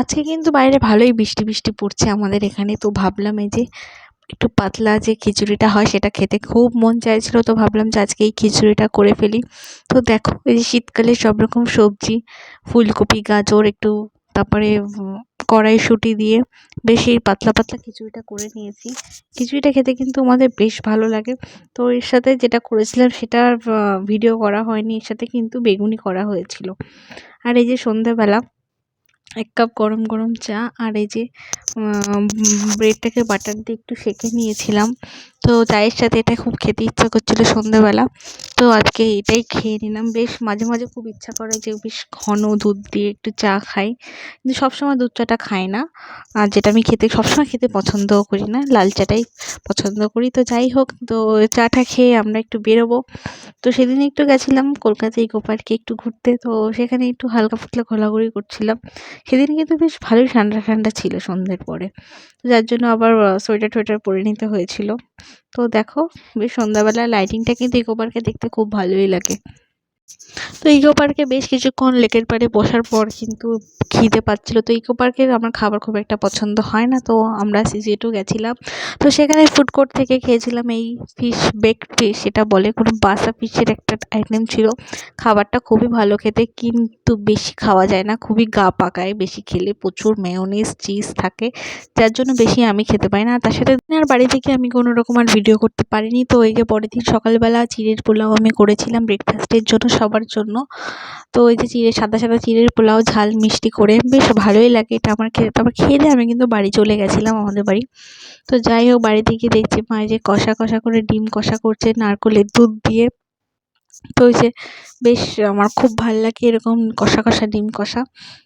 আজকে কিন্তু বাইরে ভালোই বৃষ্টি বৃষ্টি পড়ছে আমাদের এখানে। তো ভাবলাম এই যে একটু পাতলা যে খিচুড়িটা হয় সেটা খেতে খুব মন চাইছিল। তো ভাবলাম যে আজকে এই খিচুড়িটা করে ফেলি। তো দেখো, এই যে শীতকালে সব রকম সবজি, ফুলকপি, গাজর একটু তারপরে কড়াইশুঁটি দিয়ে বেশ এই পাতলা পাতলা খিচুড়িটা করে নিয়েছি। খিচুড়িটা খেতে কিন্তু আমাদের বেশ ভালো লাগে। তো এর সাথে যেটা করেছিলাম সেটা ভিডিও করা হয়নি, এর সাথে কিন্তু বেগুনি করা হয়েছিল। আর এই যে সন্ধ্যাবেলা এক কাপ গরম গরম চা আর এই যে ব্রেডটাকে বাটার দিয়ে একটু সেঁকে নিয়েছিলাম। তো চায়ের সাথে এটা খুব খেতে ইচ্ছা করছিল সন্ধ্যেবেলা। তো আজকে এটাই খেয়ে নিলাম। বেশ মাঝে মাঝে খুব ইচ্ছা করে যে বেশ ঘন দুধ দিয়ে একটু চা খাই। কিন্তু সবসময় দুধ চাটা খাই না। আর যেটা আমি খেতে, সবসময় খেতে পছন্দও করি না। লাল চাটাই পছন্দ করি। তো যাই হোক, তো চাটা খেয়ে আমরা একটু বেরোবো। তো সেদিন একটু গেছিলাম কলকাতা ইকো পার্কে একটু ঘুরতে। তো সেখানে একটু হালকা ফুটলা ঘোরাঘুরি করছিলাম। সেদিন কিন্তু বেশ ভালোই ঠান্ডা ঠান্ডা ছিল সন্ধ্যের পরে। যার জন্য আবার সোয়েটার টোয়েটার পরে নিতে হয়েছিল। তো দেখো বেশ সন্ধ্যাবেলা লাইটিংটা কিন্তু ইকোপার্কে দেখতে খুব ভালোই লাগে। তো ইকো পার্কে বেশ কিছুক্ষণ লেকের পাড়ে বসার পর কিন্তু খিদে পাচ্ছিলো। তো ইকো পার্কের আমার খাবার খুব একটা পছন্দ হয় না। তো আমরা সিজিএটু গেছিলাম। তো সেখানে ফুড কোর্ট থেকে খেয়েছিলাম এই ফিশ বেকড ফিশ এটা বলে কোনো বাসা ফিশের একটা আইটেম ছিল। খাবারটা খুবই ভালো খেতে, কিন্তু বেশি খাওয়া যায় না। খুবই গা পাকায়, বেশি খেলে প্রচুর মেয়োনিজ চিজ থাকে। যার জন্য বেশি আমি খেতে পাই না। তার সাথে আর বাড়ি থেকে আমি কোনো রকম আর ভিডিও করতে পারিনি। তো এই যে পরের দিন সকালবেলা চিড়ের পোলাও আমি করেছিলাম ব্রেকফাস্টের জন্য। সবার জন্য তো ওই যে চিড়ে, সাদা সাদা চিড়ের পোলাও, ঝাল, মিষ্টি করে বেশ ভালোই লাগে। এটা আমার খেতে তারপর খেয়ে দিয়ে আমি কিন্তু বাড়ি চলে গেছিলাম আমাদের বাড়ি। তো যাই হোক, বাড়িতে গিয়ে দেখছি মা যে কষা কষা করে ডিম কষা করছে নারকলের দুধ দিয়ে। তো ওই যে বেশ আমার খুব ভালো লাগে এরকম কষা কষা, ডিম কষা।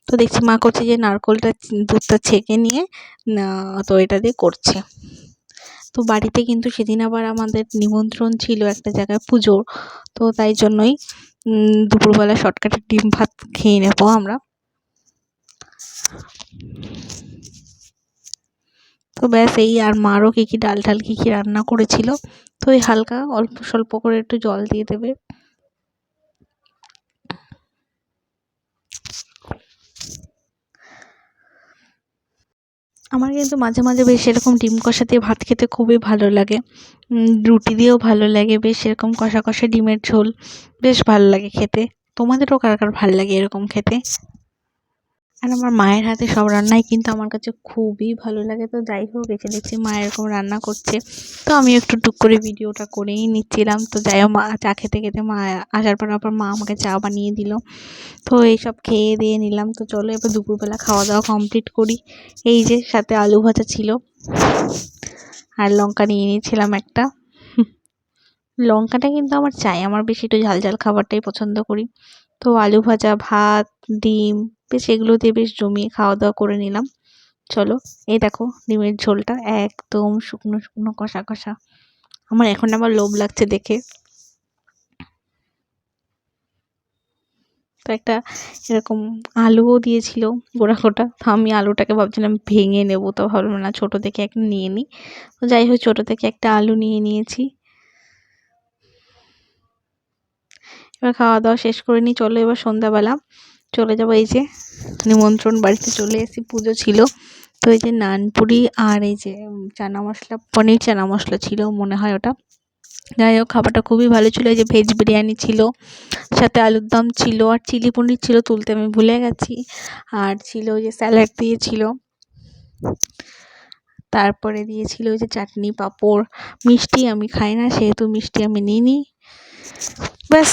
তো দেখছি মা করছে যে নারকলটা, দুধটা ছেঁকে নিয়ে তো এটা দিয়ে করছে। তো বাড়িতে কিন্তু সেদিন আবার আমাদের নিমন্ত্রণ ছিল একটা জায়গায় পুজোর। তো তাই জন্যই দুপুরবেলা শর্টকাটে ডিম ভাত খেয়ে নেব আমরা। তো ব্যাস এই আর মারও কী কী ডাল ঠাল কী কী রান্না করেছিল। তো এই হালকা অল্প স্বল্প করে একটু জল দিয়ে দেবে। আমার কিন্তু মাঝে মাঝে বেশ এরকম ডিম কষা দিয়ে ভাত খেতে খুবই ভালো লাগে। রুটি দিয়েও ভালো লাগে, বেশ এরকম কষা কষা ডিমের ঝোল, বেশ ভালো লাগে খেতে। তোমাদেরও কার কার ভালো লাগে এরকম খেতে? আর আমার মায়ের হাতে সব রান্নাই কিন্তু আমার কাছে খুবই ভালো লাগে। তো যাই হোক এসে দেখছি মা এরকম রান্না করছে। তো আমি একটু টুক করে ভিডিওটা করেই নিচ্ছিলাম। তো যাই হোক, মা চা খেতে খেতে মা আসার পর আবার মা আমাকে চা বানিয়ে দিল। তো এইসব খেয়ে দিয়ে নিলাম। তো চলো এবার দুপুরবেলা খাওয়া দাওয়া কমপ্লিট করি। এই যে সাথে আলু ভাজা ছিল। আর লঙ্কা নিয়ে নিয়েছিলাম একটা। লঙ্কাটা কিন্তু আমার চাই। আমার বেশি একটু ঝাল ঝাল খাবারটাই পছন্দ করি। তো আলু ভাজা, ভাত, ডিম বেশ এগুলো দিয়ে বেশ জমিয়ে খাওয়া দাওয়া করে নিলাম। চলো, এই দেখো ডিমের ঝোলটা একদম শুকনো শুকনো কষা কষা। আমার এখন আবার লোভ লাগছে দেখে। তো একটা এরকম আলুও দিয়েছিল গোটা গোটা। তো আমি আলুটাকে ভাবছিলাম ভেঙে নেব, তো ভাবলাম না ছোটো থেকে একটা নিয়ে নিই। তো যাই হোক, ছোটো থেকে একটা আলু নিয়ে নিয়েছি। এবার খাওয়া দাওয়া শেষ করে নিই। চলো এবার সন্ধ্যাবেলা। চলে যাব, এই যে নিমন্ত্রণ বাড়িতে চলে এসেছি, পুজো ছিল। তো এই যে নানপুরি আর এই যে চানা মশলা, পনির চানা মশলা ছিল, মনে হয় ওটা। যাই হোক, খাবারটা খুবই ভালো ছিল, এই যে ভেজ বিরিয়ানি ছিল, সাথে আলুর দম ছিল, আর চিলি পনির ছিল তুলতে আমি ভুলে গেছি। আর ছিল ওই যে স্যালাড দিয়েছিল। তারপরে দিয়েছিল ওই যে চাটনি পাঁপড়। মিষ্টি আমি খাই না, সেহেতু মিষ্টি আমি নিইনি। ব্যাস।